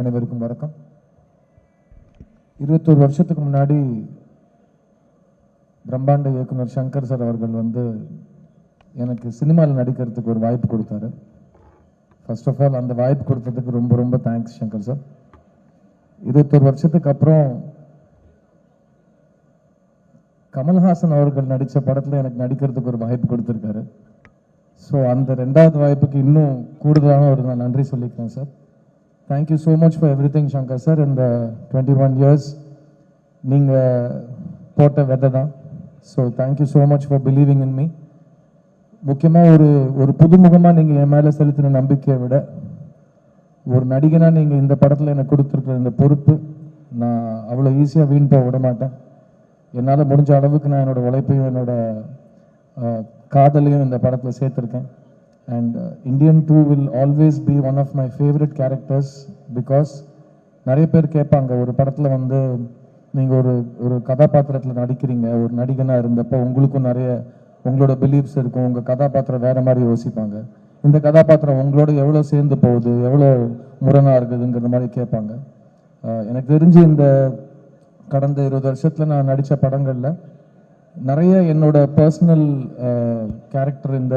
அனைவருக்கும் வணக்கம். இருபத்தோரு வருஷத்துக்கு முன்னாடி பிரம்மாண்ட இயக்குனர் சங்கர் சார் அவர்கள் வந்து எனக்கு சினிமாவில் நடிக்கிறதுக்கு ஒரு வாய்ப்பு கொடுத்தாரு. ஃபர்ஸ்ட் ஆஃப் ஆல் அந்த வாய்ப்பு கொடுத்ததுக்கு ரொம்ப ரொம்ப தேங்க்ஸ் சங்கர் சார். இருபத்தோரு வருஷத்துக்கு அப்புறம் கமல்ஹாசன் அவர்கள் நடித்த படத்தில் எனக்கு நடிக்கிறதுக்கு ஒரு வாய்ப்பு கொடுத்துருக்காரு. ஸோ அந்த ரெண்டாவது வாய்ப்புக்கு இன்னும் கூடுதலான ஒரு நான் நன்றி சொல்லிக்கிறேன் sir. Thank you so much for everything Shankar sir இந்த டுவெண்ட்டி ஒன் இயர்ஸ் நீங்கள் போட்ட விதை தான். So thank you so much for believing in me முக்கியமாக ஒரு ஒரு புதுமுகமாக நீங்கள் என் மேலே செலுத்தின நம்பிக்கையை விட ஒரு நடிகனாக நீங்கள் இந்த படத்தில் எனக்கு கொடுத்துருக்குற இந்த பொறுப்பு நான் அவ்வளோ ஈஸியாக வீண் போக விட மாட்டேன். என்னால் முடிஞ்ச அளவுக்கு நான் என்னோடய உழைப்பையும் என்னோடய காதலையும் இந்த படத்தில் சேர்த்துருக்கேன். And Indian two will always be one of my favorite characters because நிறைய பேர் கேட்பாங்க ஒரு படத்தில் வந்து நீங்கள் ஒரு ஒரு கதாபாத்திரத்தில் நடிக்கிறீங்க ஒரு நடிகனாக இருந்தப்போ உங்களுக்கும் நிறைய உங்களோட பிலீஃப்ஸ் இருக்கும் உங்கள் கதாபாத்திரம் வேறு மாதிரி யோசிப்பாங்க. இந்த கதாபாத்திரம் உங்களோட எவ்வளோ சேர்ந்து போகுது எவ்வளோ முரணாக இருக்குதுங்கிற மாதிரி கேட்பாங்க. எனக்கு தெரிஞ்சு இந்த கடந்த இருபது வருஷத்தில் நான் நடித்த படங்களில் நிறைய என்னோட பர்சனல் கேரக்டர் இந்த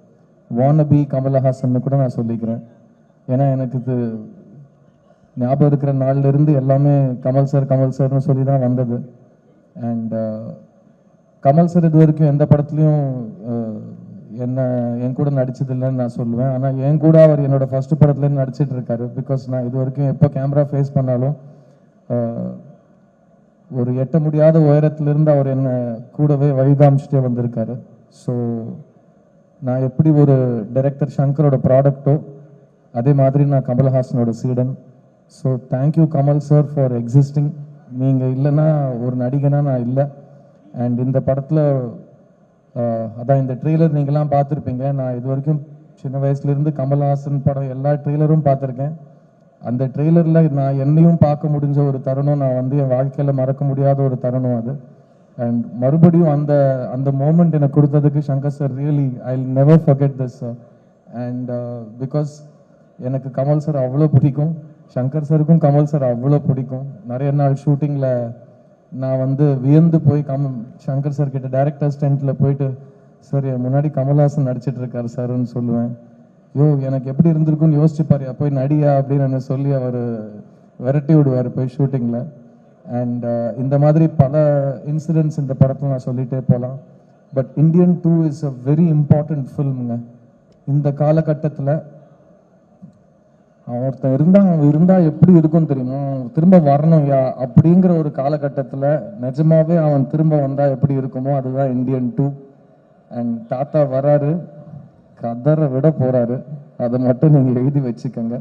வானபி கமலஹாசன் கூட நான் சொல்லிக்கிறேன். ஏன்னா எனக்கு இது ஞாபகம் இருக்கிற நாள்ல இருந்து எல்லாமே கமல் சார் கமல் சார்னு சொல்லி தான் வந்தது. அண்ட் uh, கமல் சார் இது வரைக்கும் எந்த படத்துலையும் uh, என்ன என் கூட நடிச்சதில்லைன்னு நான் சொல்லுவேன். ஆனால் என் கூட அவர் என்னோட ஃபர்ஸ்ட் படத்துலேருந்து நடிச்சிட்டு இருக்காரு. பிகாஸ் நான் இது வரைக்கும் எப்போ கேமரா ஃபேஸ் பண்ணாலும் uh, ஒரு எட்ட முடியாத உயரத்திலிருந்து அவர் என்னை கூடவே வழிகாமிச்சிட்டே வந்திருக்காரு. ஸோ நான் எப்படி ஒரு டைரக்டர் ஷங்கரோட ப்ராடக்ட்டோ அதே மாதிரி நான் கமல்ஹாசனோட சீடன். So thank you Kamal sir for existing நீங்கள் இல்லைன்னா ஒரு நடிகனாக நான் இல்லை. அண்ட் இந்த படத்தில் அதான் இந்த ட்ரெய்லர் நீங்களாம் பார்த்துருப்பீங்க. நான் இது வரைக்கும் சின்ன வயசுலேருந்து கமல்ஹாசன் படம் எல்லா ட்ரெய்லரும் பார்த்துருக்கேன். அந்த ட்ரெய்லரில் நான் என்னையும் பார்க்க முடிஞ்ச ஒரு தருணம் நான் வந்து என் வாழ்க்கையில் மறக்க முடியாத ஒரு தருணம் அது. அண்ட் மறுபடியும் அந்த அந்த மோமெண்ட் எனக்கு கொடுத்ததுக்கு Shankar sir really I never forget this sir and because எனக்கு கமல் சார் அவ்வளோ பிடிக்கும். சங்கர் சாருக்கும் கமல் சார் அவ்வளோ பிடிக்கும். நிறைய நாள் ஷூட்டிங்கில் நான் வந்து வியந்து போய் கம் சங்கர் சார் கிட்ட டேரக்டர் ஸ்டெண்ட்டில் போயிட்டு சார் என் முன்னாடி கமல்ஹாசன் நடிச்சிட்டு இருக்காரு சார்னு சொல்லுவேன். யோ எனக்கு எப்படி இருந்திருக்குன்னு யோசிச்சு பாரு போய் நடியா? அப்படின்னு என்ன சொல்லி அவர் விரட்டி விடுவார் போய் ஷூட்டிங்கில் அண்ட் uh, இந்த மாதிரி பல இன்சிடென்ட்ஸ் இந்த படத்தில் நான் சொல்லிகிட்டே போகலாம் but Indian two is a very important ஃபில்முங்க இந்த காலகட்டத்தில் ஒருத்தன் இருந்தால் அவன் இருந்தால் எப்படி இருக்கும் தெரியுமா? அவன் திரும்ப வரணும் யா? அப்படிங்கிற ஒரு காலகட்டத்தில் நிஜமாவே அவன் திரும்ப வந்தால் எப்படி இருக்குமோ அதுதான் இந்தியன் டூ அண்ட் தாத்தா வராரு கதரை விட போகிறாரு அதை மட்டும் நீங்கள் எழுதி வச்சுக்கோங்க.